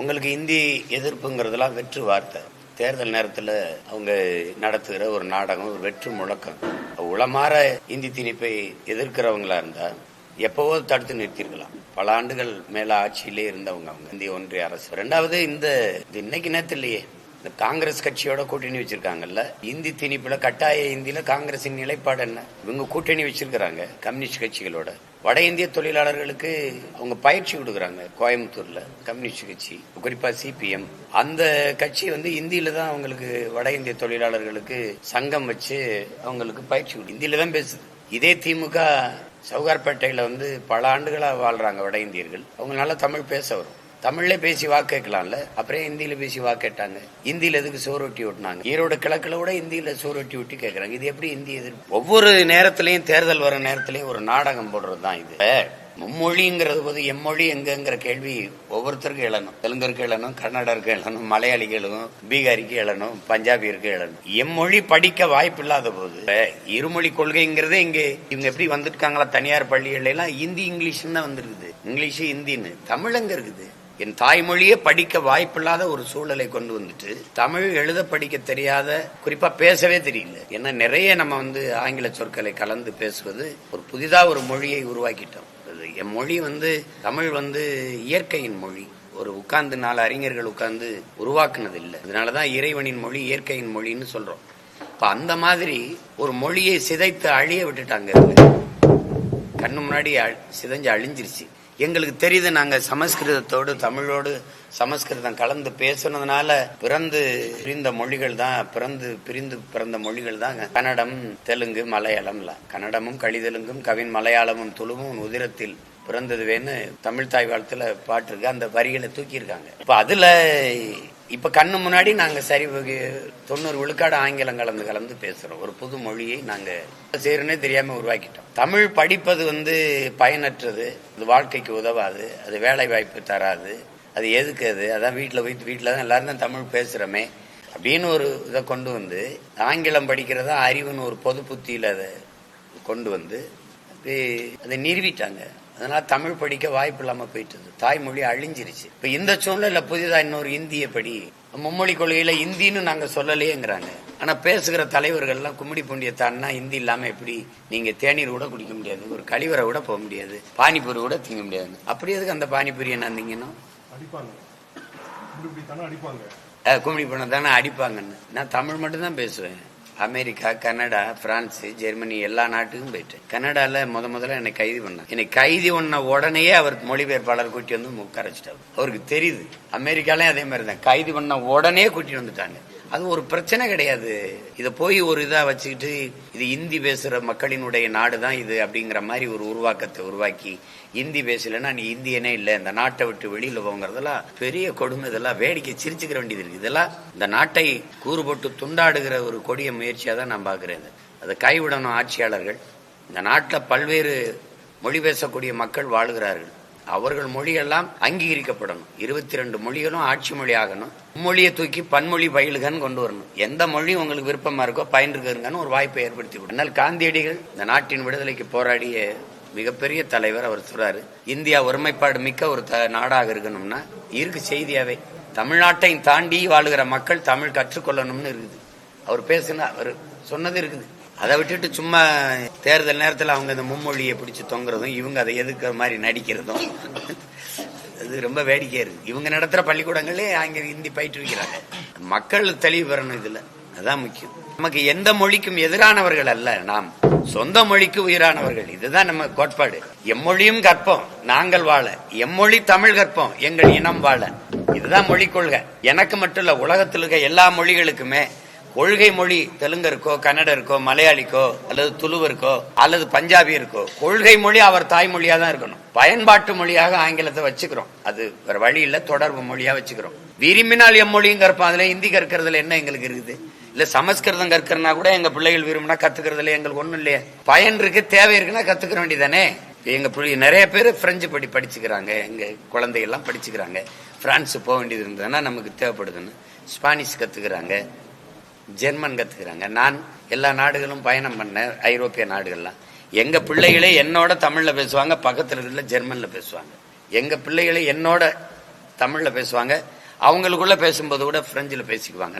உங்களுக்கு இந்தி எதிர்ப்புங்கிறதெல்லாம் வெற்று வார்த்தை. தேர்தல் நேரத்தில் அவங்க நடத்துகிற ஒரு நாடகம் ஒரு வெற்று முழக்கம். உளமாற இந்தி திணிப்பை எதிர்க்கிறவங்களா இருந்தா எப்பவோ தடுத்து நிறுத்திருக்கலாம் பல ஆண்டுகள் மேல ஆட்சியிலே இருந்தவங்க அவங்க இந்திய ஒன்றிய அரசு. ரெண்டாவது இந்த இது இன்னைக்கு நேரத்திலேயே இந்த காங்கிரஸ் கட்சியோட கூட்டணி வச்சிருக்காங்கல்ல? இந்தி திணிப்புல கட்டாய இந்தியில காங்கிரசின் நிலைப்பாடு என்ன? இவங்க கூட்டணி வச்சிருக்கிறாங்க கம்யூனிஸ்ட் கட்சிகளோட. வட இந்திய தொழிலாளர்களுக்கு அவங்க பயிற்சி கொடுக்குறாங்க கோயம்புத்தூர்ல கம்யூனிஸ்ட் கட்சி குறிப்பா சிபிஎம். அந்த கட்சி வந்து இந்தியில தான் அவங்களுக்கு வட இந்திய தொழிலாளர்களுக்கு சங்கம் வச்சு அவங்களுக்கு பயிற்சி கொடு இந்தியில தான் பேசுது. இதே திமுக சவுகார்பேட்டையில வந்து பல ஆண்டுகளா வாழ்றாங்க வட இந்தியர்கள். அவங்க நல்லா தமிழ் பேச வரும். தமிழ்ல பேசி வாக்கு கேட்கலாம்ல? அப்புறம் ஹிந்தியில பேசி வாக்கு கேட்டாங்க. ஹிந்தியில எதுக்கு சோறு ஒட்டி ஓட்டினாங்க? ஈரோடு கிழக்குல கூட ஹிந்தியில சோறு ஒட்டி ஒட்டி கேட்கறாங்க. இது எப்படி ஹிந்தி எதிர்ப்பு ஒவ்வொரு நேரத்திலையும் தேர்தல் வர நேரத்திலையும் ஒரு நாடகம் போடுறது தான் இது. மும்மொழிங்கிறது போது எம்மொழி எங்கங்கிற கேள்வி ஒவ்வொருத்தருக்கும் எழணும். தெலுங்கருக்கு எழணும் கன்னடருக்கு எழணும் மலையாளிக்கு எழுதும் பீகாரிக்கு எழணும் பஞ்சாபியருக்கு எழணும். எம்மொழி படிக்க வாய்ப்பு இல்லாத போது இருமொழி கொள்கைங்கிறதே இங்க இவங்க எப்படி வந்துருக்காங்களா? தனியார் பள்ளிகள் எல்லாம் ஹிந்தி இங்கிலீஷ் தான் வந்திருக்குது. இங்கிலீஷ் ஹிந்தின்னு. தமிழ் இருக்குது. என் தாய்மொழியே படிக்க வாய்ப்பில்லாத ஒரு சூழலை கொண்டு வந்துட்டு தமிழ் எழுத படிக்க தெரியாத குறிப்பா பேசவே தெரியல. ஏன்னா நிறைய நம்ம வந்து ஆங்கில சொற்களை கலந்து பேசுவது ஒரு புதிதா ஒரு மொழியை உருவாக்கிட்டோம். அது என் மொழி வந்து தமிழ் வந்து இயற்கையின் மொழி. ஒரு உட்கார்ந்து நாலு அறிஞர்கள் உட்கார்ந்து உருவாக்குனது இல்லை அதனாலதான் இறைவனின் மொழி இயற்கையின் மொழின்னு சொல்றோம். இப்ப அந்த மாதிரி ஒரு மொழியை சிதைத்து அழிய விட்டுட்டாங்க. கண்ணு முன்னாடி சிதைஞ்சு அழிஞ்சிருச்சு. எங்களுக்கு தெரியுது நாங்கள் சமஸ்கிருதத்தோடு தமிழோடு சமஸ்கிருதம் கலந்து பேசுனதுனால பிறந்து பிரிந்த மொழிகள் தான் பிறந்து பிரிந்து பிறந்த மொழிகள் தான் கன்னடம் தெலுங்கு மலையாளம்லாம் கன்னடமும் கழிதெலுங்கும் கவின் மலையாளமும் துளுவும் உதிரத்தில் உதிரத்தில் பிறந்ததுவேன்னு தமிழ் தாய் வாழ்த்துல பாட்டு இருக்கு அந்த வரிகளை தூக்கியிருக்காங்க. இப்ப அதுல இப்ப கண்ணு முன்னாடி நாங்க சரி தொண்ணூறு விழுக்காடு ஆங்கிலம் கலந்து கலந்து பேசுறோம். ஒரு புது மொழியை நாங்க செய்கிறோன்னே தெரியாம உருவாக்கிட்டோம். தமிழ் படிப்பது வந்து பயனற்றது. அது வாழ்க்கைக்கு உதவாது. அது வேலை வாய்ப்பு தராது. அது எதுக்கு அது? அதான் வீட்டில் போய் வீட்டில் தான் எல்லாரும் தான் தமிழ் பேசுறோமே. அப்படின்னு ஒரு இதை கொண்டு வந்து ஆங்கிலம் படிக்கிறதா அறிவுன்னு ஒரு பொது புத்தியில் அதை கொண்டு வந்து அப்படியே அதை நிறுவிட்டாங்க. அதனால தமிழ் படிக்க வாய்ப்பு இல்லாம போயிட்டது தாய்மொழி அழிஞ்சிருச்சு. இப்ப இந்த சூழ்நிலை புதிதா இன்னொரு இந்திய படி. மும்மொழி கொள்கையில இந்தின்னு நாங்க சொல்லலையேங்கிறாங்க. ஆனா பேசுகிற தலைவர்கள்லாம் கும்மிடி பூண்டிய தாண்டினா இந்தி இல்லாம எப்படி நீங்க தேநீர் கூட குடிக்க முடியாது. ஒரு கழிவறை கூட போக முடியாது. பானிபூரி கூட திங்க முடியாது. அப்படி எதுக்கு அந்த பானிபூரி என்ன அஹ் கும்மிடி பண்ண தானே அடிப்பாங்கன்னு. நான் தமிழ் மட்டும்தான் பேசுவேன். அமெரிக்கா கனடா பிரான்ஸ் ஜெர்மனி எல்லா நாட்டுக்கும் போயிட்டேன். கனடால முத முதல்ல என்னை கைது பண்ணாங்க. என்னை கைது பண்ண உடனேயே அவர் மொழிபெயர்ப்பாளர் கூட்டி வந்து உட்கார வச்சுட்டாரு. அவருக்கு தெரியுது அமெரிக்காலையும் அதே மாதிரி தான் கைது பண்ண உடனே கூட்டி வந்துட்டாங்க. அது ஒரு பிரச்சனை கிடையாது. இதை போய் ஒரு இதா வச்சுக்கிட்டு இது இந்தி பேசுற மக்களினுடைய நாடு தான் இது அப்படிங்கிற மாதிரி ஒரு உருவாக்கத்தை உருவாக்கி இந்தி பேசலைன்னா நீ இந்தியனே இல்லை இந்த நாட்டை விட்டு வெளியில போங்கிறதெல்லாம் பெரிய கொடுமை இதெல்லாம் வேடிக்கை சிரிச்சுக்கிற வேண்டியது இருக்கு. இதெல்லாம் இந்த நாட்டை கூறுபட்டு துண்டாடுகிற ஒரு கொடிய முயற்சியா தான் நான் பாக்குறேன் அதை கைவிடணும் ஆட்சியாளர்கள். இந்த நாட்டில் பல்வேறு மொழி பேசக்கூடிய மக்கள் வாழுகிறார்கள். அவர்கள் மொழியெல்லாம் அங்கீகரிக்கப்படணும். இருபத்தி ரெண்டு மொழிகளும் ஆட்சி மொழி ஆகணும் மொழியை தூக்கி பன்மொழி பயிலுகன்னு கொண்டு வரணும். எந்த மொழி உங்களுக்கு விருப்பமா இருக்கோ பயின்றுக்கன்னு ஒரு வாய்ப்பை ஏற்படுத்தி கொடுக்கணும். ஆனால் காந்தியடிகள் இந்த நாட்டின் விடுதலைக்கு போராடிய மிகப்பெரிய தலைவர் அவர் சொல்றாரு இந்தியா ஒருமைப்பாடு மிக்க ஒரு த- நாடாக இருக்கணும்னா இருக்கு செய்தியாவே. தமிழ்நாட்டை தாண்டி வாழுகிற மக்கள் தமிழ் கற்றுக்கொள்ளணும்னு இருக்குது. அவர் பேசுனா அவர் சொன்னது இருக்குது. அதை விட்டுட்டு சும்மா தேர்தல் நேரத்தில் அவங்க இந்த மும்மொழியை பிடிச்சி தொங்குறதும் இவங்க அதை எதுக்கிற மாதிரி நடிக்கிறதும். அது ரொம்ப வேடிக்கையாக இருக்கு. இவங்க நடத்துற பள்ளிக்கூடங்களே அங்கே ஹிந்தி பயிற்றுவிக்கிறாங்க மக்கள் தெளிவு பெறணும் இதுல. அதான் முக்கியம். நமக்கு எந்த மொழிக்கும் எதிரானவர்கள் அல்ல. நாம் சொந்த மொழிக்கு உயிரானவர்கள். இதுதான் நம்ம கோட்பாடு. எம்மொழியும் கற்போம். நாங்கள் வாழ. எம்மொழி தமிழ் கற்போம். எங்கள் இனம் வாழ. இதுதான் மொழி கொள்கை. எனக்கு மட்டும் இல்ல உலகத்தில் இருக்க எல்லா மொழிகளுக்குமே கொள்கை மொழி தெலுங்கருக்கோ கன்னடருக்கோ மலையாளிக்கோ அல்லது துளுவருக்கோ அல்லது பஞ்சாபி இருக்கோ கொள்கை மொழி அவர் தாய்மொழியா தான் இருக்கணும். பயன்பாட்டு மொழியாக ஆங்கிலத்தை வச்சுக்கிறோம். அது வேற வழி இல்ல தொடர்பு மொழியா வச்சுக்கிறோம். விரும்பினால் எம்மொழியும் கற்போம் அதுல ஹிந்தி கற்கிறதுல என்ன எங்களுக்கு இருக்குது? இல்ல சமஸ்கிருதம் கற்கிறனா கூட எங்க பிள்ளைகள் விரும்பினா கத்துக்கிறதுல எங்களுக்கு ஒண்ணும் இல்லையே? பயன் இருக்கு தேவை இருக்குன்னா கத்துக்கிற வேண்டியதானே எங்க பிள்ளை நிறைய பேர் பிரெஞ்சு படி படிச்சுக்கிறாங்க. எங்க குழந்தைகள்லாம் படிச்சுக்கிறாங்க. பிரான்ஸ் போக வேண்டியது இருந்ததுன்னா நமக்கு தேவைப்படுதுன்னு. ஸ்பானிஷ் கத்துக்கிறாங்க. ஜெர்மன் கத்துக்கிறாங்க. நான் எல்லா நாடுகளும் பயணம் பண்ணேன் ஐரோப்பிய நாடுகள்லாம். எங்க பிள்ளைகளே என்னோட தமிழ்ல பேசுவாங்க பக்கத்துல இருக்கிற ஜெர்மன்ல பேசுவாங்க. எங்க பிள்ளைகளே என்னோட தமிழ்ல பேசுவாங்க. அவங்களுக்குள்ள பேசும்போது கூட பிரெஞ்சில் பேசிக்குவாங்க.